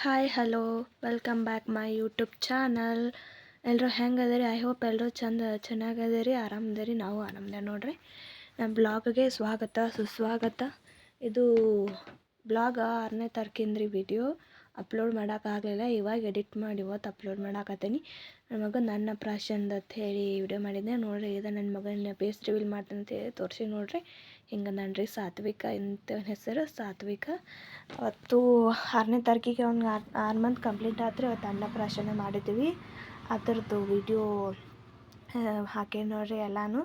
Hi hello welcome back my YouTube channel ಎಲ್ಲರೂ ಹೆಂಗೆ ಅದರಿ ಐ ಹೋಪ್ ಎಲ್ಲರೂ ಚಂದ, ಚೆನ್ನಾಗದರಿ, ಆರಾಮದರಿ. ನಾವು ಆರಾಮದ ನೋಡ್ರಿ. ನಮ್ಮ ಬ್ಲಾಗ್ಗೆ ಸ್ವಾಗತ, ಸುಸ್ವಾಗತ. ಇದು ಬ್ಲಾಗ್ ಆರನೇ ತಾರೀಕಿಂದ್ರಿ ವಿಡಿಯೋ ಅಪ್ಲೋಡ್ ಮಾಡೋಕ್ಕಾಗಲಿಲ್ಲ. ಇವಾಗ ಎಡಿಟ್ ಮಾಡಿ ಇವತ್ತು ಅಪ್ಲೋಡ್ ಮಾಡಾಕತ್ತೀನಿ. ನನ್ನ ಮಗ ನನ್ನ ಪ್ರಾಶಂದ್ ಅಂತ ಹೇಳಿ ವಿಡಿಯೋ ಮಾಡಿದ್ದೆ ನೋಡಿರಿ ಇದು ನನ್ನ ಮಗನ ಬೇಸ್ ರಿವೀಲ್ ಮಾಡ್ತೀನಿ ಅಂತ ಹೇಳಿ ತೋರಿಸಿ ನೋಡಿರಿ. ಹಿಂಗೆ ನನ್ರಿ ಸಾತ್ವಿಕ ಇಂತ ಹೆಸರು, ಸಾತ್ವಿಕ. ಅವತ್ತು ಆರನೇ ತಾರೀಕಿಗೆ ಅವ್ನಿಗೆ ಆರು ಆರು ಮಂತ್ ಕಂಪ್ಲೀಟ್ ಆದರೆ ಅವತ್ತು ಅನ್ನಪ್ರಾಶನ ಮಾಡಿದ್ದೀವಿ ಅದರದ್ದು ವಿಡಿಯೋ ಹಾಕಿ ನೋಡ್ರಿ ಎಲ್ಲನೂ.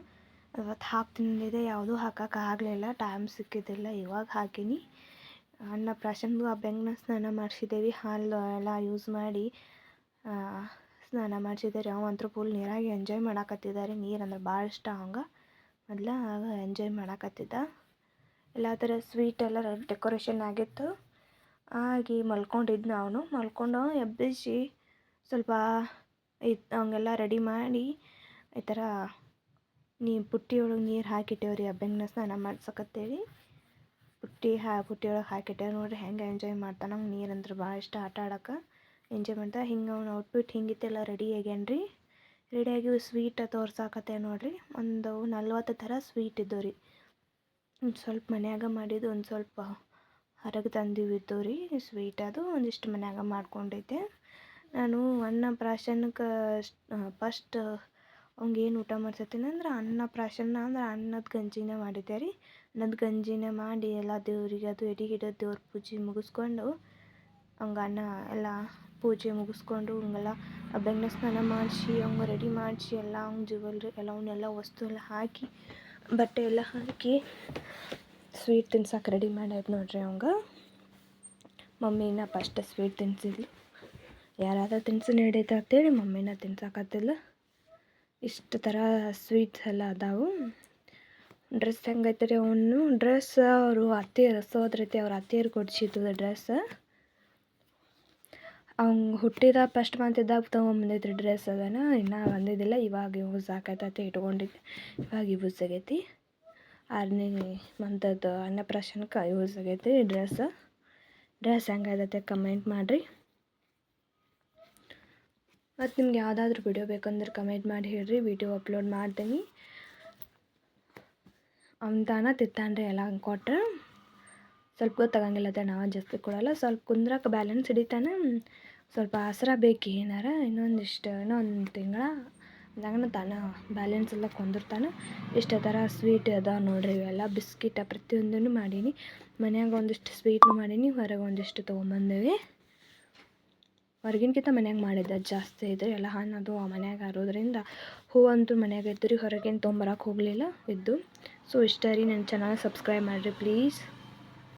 ಅವತ್ತು ಹಾಕ್ತಿನಿದೆ ಯಾವುದೂ ಹಾಕೋಕ್ಕಾಗಲಿಲ್ಲ ಟೈಮ್ ಸಿಕ್ಕಿದ್ದಿಲ್ಲ. ಇವಾಗ ಹಾಕೀನಿ. ಅನ್ನಪ್ರಾಶನದು ಆ ಬೆಂಗ್ನ ಸ್ನಾನ ಮಾಡಿಸಿದ್ದೇವೆ. ಹಾಲು ಎಲ್ಲ ಯೂಸ್ ಮಾಡಿ ಸ್ನಾನ ಮಾಡಿಸಿದ್ದಾರೆ. ಅವ ಅಂತೂ ಫುಲ್ ನೀರಾಗಿ ಎಂಜಾಯ್ ಮಾಡಾಕತ್ತಿದ್ದಾರೆ. ನೀರು ಅಂದ್ರೆ ಭಾಳ ಇಷ್ಟ ಅವಂಗೆ. ಮೊದ್ಲು ಎಂಜಾಯ್ ಮಾಡಾಕತ್ತಿದ್ದ. ಎಲ್ಲ ಥರ ಸ್ವೀಟ್ ಎಲ್ಲ ಡೆಕೋರೇಷನ್ ಆಗಿತ್ತು. ಆಗಿ ಮಲ್ಕೊಂಡಿದ್ನ ಅವನು. ಮಲ್ಕೊಂಡು ಎಬ್ಬಿಸಿ ಸ್ವಲ್ಪ ಇದು, ಅವಂಗೆಲ್ಲ ರೆಡಿ ಮಾಡಿ ಈ ಥರ ನೀ, ಪುಟ್ಟಿ ಒಳಗೆ ನೀರು ಹಾಕಿಟ್ಟೇವ್ರಿ ಬೆಂಗ್ನ ಸ್ನಾನ ಮಾಡ್ಸಕತ್ತೇಳಿ. ಪುಟ್ಟಿ ಹಾ ಬುಟ್ಟಿಯೊಳಗೆ ಒಳಗೆ ನೋಡಿರಿ ಹೆಂಗೆ ಎಂಜಾಯ್ ಮಾಡ್ತಾನೆ ನಂಗೆ ನೀರು ಅಂದ್ರೆ ಭಾಳ ಇಷ್ಟ ಆಟ ಆಡೋಕೆ. ಎಂಜಾಯ್ ಮಾಡ್ತಾ ಹಿಂಗೆ ಅವ್ನು ಔಟ್ಫಿಟ್ ಹಿಂಗಿತ್ತೆಲ್ಲ ರೆಡಿ ಆಗ್ಯಾನ್ರಿ. ರೆಡಿಯಾಗಿ ಸ್ವೀಟ್ ತೋರ್ಸಾಕತ್ತೆ ನೋಡ್ರಿ. ಒಂದು ನಲ್ವತ್ತು ಥರ ಸ್ವೀಟ್ ಇದ್ದವು ರೀ. ಒಂದು ಸ್ವಲ್ಪ ಮನ್ಯಾಗ ಮಾಡಿದ್ದು ಒಂದು ಸ್ವಲ್ಪ ಹೊರಗೆ ತಂದಿದ್ದು ರೀ ಸ್ವೀಟ್ ಅದು. ಒಂದಿಷ್ಟು ಮನ್ಯಾಗ ಮಾಡ್ಕೊಂಡಿದ್ದೆ ನಾನು ಅನ್ನ ಪ್ರಾಶನಕ್ಕೆ ಫಸ್ಟ್ ಏನು ಊಟ ಮಾಡ್ಸತ್ತೀನಿ ಅಂದ್ರೆ ಅನ್ನ ಪ್ರಾಶನ ಅಂದ್ರೆ ಅನ್ನದ ಗಂಜಿನೇ ಮಾಡಿದ್ದೆ ರೀ. ಅನ್ನದ ಗಂಜಿನೇ ಮಾಡಿ ಎಲ್ಲ ದೇವರಿಗೆ ಅದು ಎಡೆ ಗಿಡ ದೇವ್ರ ಪೂಜೆ ಮುಗಿಸ್ಕೊಂಡು ಅವಂಗೆ ಅನ್ನ ಎಲ್ಲ ಪೂಜೆ ಮುಗಿಸ್ಕೊಂಡು ಹಿಂಗೆಲ್ಲ ಬೆಣ್ಣೆ ಸ್ನಾನ ಮಾಡಿಸಿ ಅವಂಗೆ ರೆಡಿ ಮಾಡಿಸಿ ಎಲ್ಲ ಅವ್ನ ಜ್ಯುವೆಲ್ರಿ ಎಲ್ಲ ಅವನ್ನೆಲ್ಲ ವಸ್ತು ಎಲ್ಲ ಹಾಕಿ ಬಟ್ಟೆ ಎಲ್ಲ ಹಾಕಿ ಸ್ವೀಟ್ ತಿನ್ಸಕ್ಕೆ ರೆಡಿ ಮಾಡ್ಯಾದ ನೋಡ್ರಿ ಅವಂಗೆ ಮಮ್ಮಿನ ಫಸ್ಟ್ ಸ್ವೀಟ್ ತಿನ್ಸಿದ್ಲು. ಯಾರಾದ್ರೂ ತಿನ್ಸಿ ನಡೀತಾ ಅಂತೇಳಿ ಮಮ್ಮಿನ ತಿನ್ಸಕತ್ತಿಲ್ಲ ಇಷ್ಟು ಥರ ಸ್ವೀಟ್ಸ್ ಎಲ್ಲ ಅದಾವು. ಡ್ರೆಸ್ ಹೆಂಗೈತೆ ರೀ ಅವನು? ಡ್ರೆಸ್ ಅವರು ಅತ್ತೆಯರು ಸೋದರತೆ ಅವ್ರ ಅತ್ತೆಯರು ಕೊಡಿಸಿದ್ದು ಡ್ರೆಸ್ ಅವಂಗೆ ಹುಟ್ಟಿದ ಫಸ್ಟ್ ಮಂತ್ ಇದ್ದಾಗ ತೊಗೊಂಬಂದೈತ್ರಿ ಡ್ರೆಸ್ ಅದನ್ನು. ಇನ್ನೂ ಬಂದಿದ್ದಿಲ್ಲ. ಇವಾಗ ಯೂಸ್ ಆಕೈತೈತಿ, ಇಟ್ಕೊಂಡಿದ್ದೆ. ಇವಾಗ ಯೂಸ್ ಆಗೈತಿ. ಆರನೇ ಮಂತದ್ದು ಅನ್ನಪ್ರಾಶನಕ್ಕೆ ಯೂಸ್ ಆಗೈತಿ ಡ್ರೆಸ್ ಡ್ರೆಸ್ ಹೆಂಗೈತೆ ಕಮೆಂಟ್ ಮಾಡಿರಿ. ಮತ್ತು ನಿಮ್ಗೆ ಯಾವುದಾದ್ರೂ ವಿಡಿಯೋ ಬೇಕಂದ್ರೆ ಕಮೆಂಟ್ ಮಾಡಿ ಹೇಳ್ರಿ ವಿಡಿಯೋ ಅಪ್ಲೋಡ್ ಮಾಡ್ತೀನಿ. ಅಂತಾನ ತಾನ ತಿತ್ತಾನ್ರಿ ಎಲ್ಲ ಕೊಟ್ರೆ. ಸ್ವಲ್ಪ ಗೊತ್ತಾಗಂಗಿಲ್ಲ ಅದ, ನಾವು ಜಾಸ್ತಿ ಕೊಡಲ್ಲ. ಸ್ವಲ್ಪ ಕುಂದ್ರಕ್ಕೆ ಬ್ಯಾಲೆನ್ಸ್ ಹಿಡಿತಾನೆ. ಸ್ವಲ್ಪ ಆಸರ ಬೇಕು ಏನಾರ, ಇನ್ನೊಂದಿಷ್ಟು, ಇನ್ನೊಂದು ತಿಂಗಳ. ಅಂದಾಗ ತಾನ ಬ್ಯಾಲೆನ್ಸ್ ಎಲ್ಲ ಕೊಂದಿರ್ತಾನೆ. ಇಷ್ಟು ಥರ ಸ್ವೀಟ್ ಅದಾವೆ ನೋಡಿರಿ ಇವೆಲ್ಲ. ಬಿಸ್ಕಿಟ ಪ್ರತಿಯೊಂದನ್ನು ಮಾಡೀನಿ. ಮನ್ಯಾಗ ಒಂದಿಷ್ಟು ಸ್ವೀಟ್ನು ಮಾಡೀನಿ, ಹೊರಗೆ ಒಂದಿಷ್ಟು ತೊಗೊಂಬಂದೇವಿ. ಹೊರಗಿನ್ಕಿಂತ ಮನ್ಯಾಗ ಮಾಡಿದ್ದೆ ಜಾಸ್ತಿ ಇದ್ರೆ ಎಲ್ಲ ಹಣ್ಣು ಅದು ಮನ್ಯಾಗ ಹೂವು ಹೂವಂತೂ ಮನ್ಯಾಗ ಇದ್ದು ರೀ ಹೊರಗಿನ ತೊಂಬರಕ್ಕೆ ಹೋಗಲಿಲ್ಲ ಇದ್ದು ಸೊ ಇಷ್ಟ ರೀ, ನನ್ನ ಚಾನಲ್ ಸಬ್ಸ್ಕ್ರೈಬ್ ಮಾಡಿರಿ ಪ್ಲೀಸ್